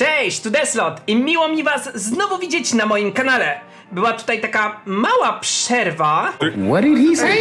Cześć, tu Deslot i miło mi was znowu widzieć na moim kanale. Była tutaj taka mała przerwa, What did he say?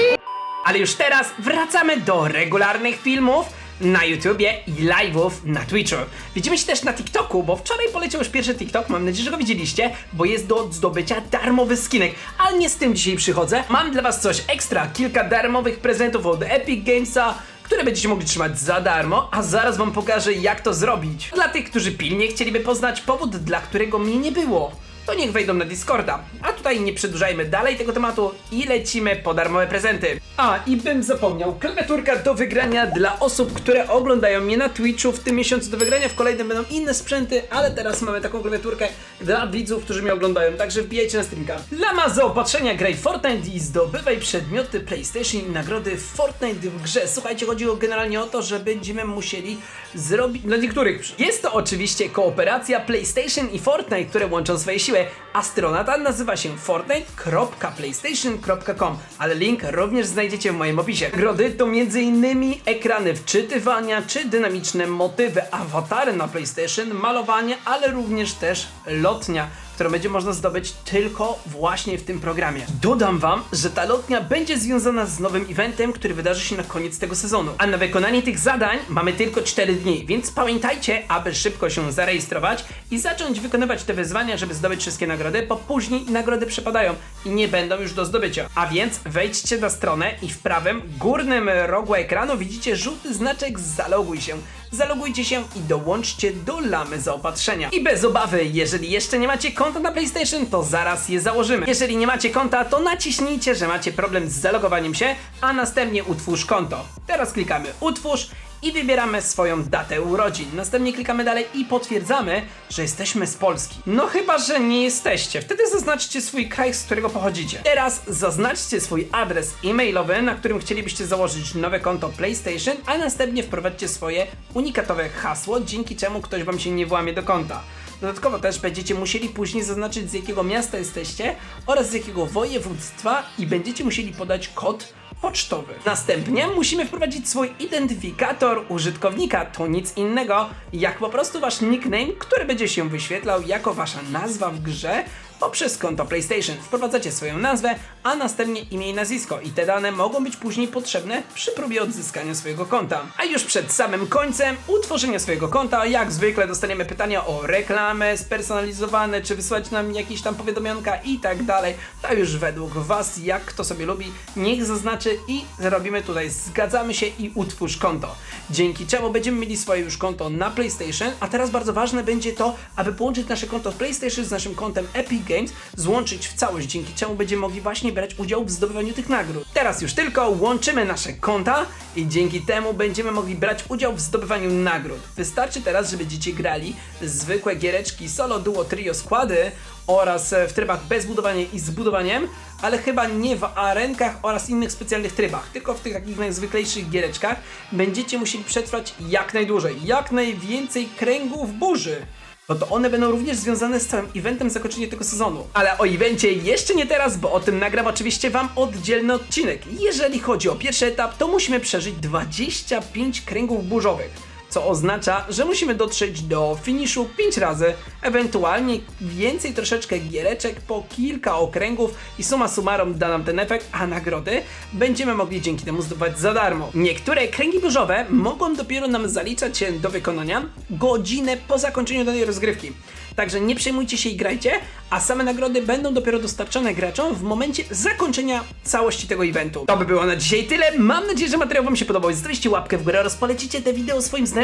ale już teraz wracamy do regularnych filmów na YouTubie i live'ów na Twitchu. Widzimy się też na TikToku, bo wczoraj poleciał już pierwszy TikTok, mam nadzieję, że go widzieliście, bo jest do zdobycia darmowy skinek, ale nie z tym dzisiaj przychodzę. Mam dla was coś ekstra, kilka darmowych prezentów od Epic Gamesa, które będziecie mogli trzymać za darmo, a zaraz wam pokażę jak to zrobić. Dla tych, którzy pilnie chcieliby poznać powód, dla którego mnie nie było, to niech wejdą na Discorda. A tutaj nie przedłużajmy dalej tego tematu i lecimy po darmowe prezenty. A, i bym zapomniał, klawiaturka do wygrania dla osób, które oglądają mnie na Twitchu. W tym miesiącu do wygrania, w kolejnym będą inne sprzęty, ale teraz mamy taką klawiaturkę dla widzów, którzy mnie oglądają, także wbijajcie na streamka. Lama zaopatrzenia graj Fortnite i zdobywaj przedmioty PlayStation i nagrody Fortnite w grze. Słuchajcie, chodzi o generalnie o to, że będziemy musieli zrobić, dla niektórych, jest to oczywiście kooperacja PlayStation i Fortnite, które łączą swoje siły, a strona ta nazywa się fortnite.playstation.com, ale link również znajdziecie w moim opisie. Nagrody to m.in. ekrany wczytywania czy dynamiczne motywy, awatary na PlayStation, malowanie, ale również też lotnia którą będzie można zdobyć tylko właśnie w tym programie. Dodam wam, że ta lotnia będzie związana z nowym eventem, który wydarzy się na koniec tego sezonu. A na wykonanie tych zadań mamy tylko 4 dni, więc pamiętajcie, aby szybko się zarejestrować i zacząć wykonywać te wyzwania, żeby zdobyć wszystkie nagrody, bo później nagrody przepadają i nie będą już do zdobycia. A więc wejdźcie na stronę i w prawym górnym rogu ekranu widzicie żółty znaczek zaloguj się. Zalogujcie się i dołączcie do lamy zaopatrzenia. I bez obawy, jeżeli jeszcze nie macie konta na PlayStation, to zaraz je założymy. Jeżeli nie macie konta, to naciśnijcie, że macie problem z zalogowaniem się, a następnie utwórz konto. Teraz klikamy utwórz i wybieramy swoją datę urodzin. Następnie klikamy dalej i potwierdzamy, że jesteśmy z Polski. No chyba, że nie jesteście. Wtedy zaznaczcie swój kraj, z którego pochodzicie. Teraz zaznaczcie swój adres e-mailowy, na którym chcielibyście założyć nowe konto PlayStation, a następnie wprowadźcie swoje unikatowe hasło, dzięki czemu ktoś wam się nie włamie do konta. Dodatkowo też będziecie musieli później zaznaczyć z jakiego miasta jesteście oraz z jakiego województwa i będziecie musieli podać kod pocztowy. Następnie musimy wprowadzić swój identyfikator użytkownika. To nic innego jak po prostu wasz nickname, który będzie się wyświetlał jako wasza nazwa w grze poprzez konto PlayStation. Wprowadzacie swoją nazwę, a następnie imię i nazwisko i te dane mogą być później potrzebne przy próbie odzyskania swojego konta. A już przed samym końcem utworzenia swojego konta, jak zwykle dostaniemy pytania o reklamę spersonalizowane, czy wysłać nam jakieś tam powiadomionka i tak dalej. To już według was, jak kto sobie lubi, niech zaznaczy i zrobimy tutaj zgadzamy się i utwórz konto. Dzięki czemu będziemy mieli swoje już konto na PlayStation, a teraz bardzo ważne będzie to, aby połączyć nasze konto PlayStation z naszym kontem Epic Games, złączyć w całość, dzięki czemu będziemy mogli właśnie brać udział w zdobywaniu tych nagród. Teraz już tylko łączymy nasze konta i dzięki temu będziemy mogli brać udział w zdobywaniu nagród. Wystarczy teraz, że będziecie grali zwykłe giereczki solo, duo, trio, składy oraz e, w trybach bez budowania i z budowaniem, ale chyba nie w arenkach oraz innych specjalnych trybach, tylko w tych takich najzwyklejszych giereczkach będziecie musieli przetrwać jak najdłużej, jak najwięcej kręgów burzy bo to one będą również związane z całym eventem zakończenia tego sezonu. Ale o evencie jeszcze nie teraz, bo o tym nagram oczywiście wam oddzielny odcinek. Jeżeli chodzi o pierwszy etap, to musimy przeżyć 25 kręgów burzowych. Co oznacza, że musimy dotrzeć do finiszu 5 razy, ewentualnie więcej troszeczkę giereczek po kilka okręgów i suma summarum da nam ten efekt, a nagrody będziemy mogli dzięki temu zdobywać za darmo. Niektóre kręgi burzowe mogą dopiero nam zaliczać się do wykonania godzinę po zakończeniu danej rozgrywki. Także nie przejmujcie się i grajcie, a same nagrody będą dopiero dostarczone graczom w momencie zakończenia całości tego eventu. To by było na dzisiaj tyle. Mam nadzieję, że materiał Wam się podobał. Zostawcie łapkę w górę oraz polecicie te wideo swoim znajomym,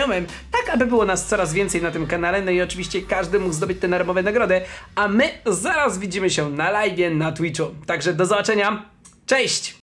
tak aby było nas coraz więcej na tym kanale. No i oczywiście każdy mógł zdobyć te darmowe nagrody. A my zaraz widzimy się na live na Twitchu. Także do zobaczenia. Cześć!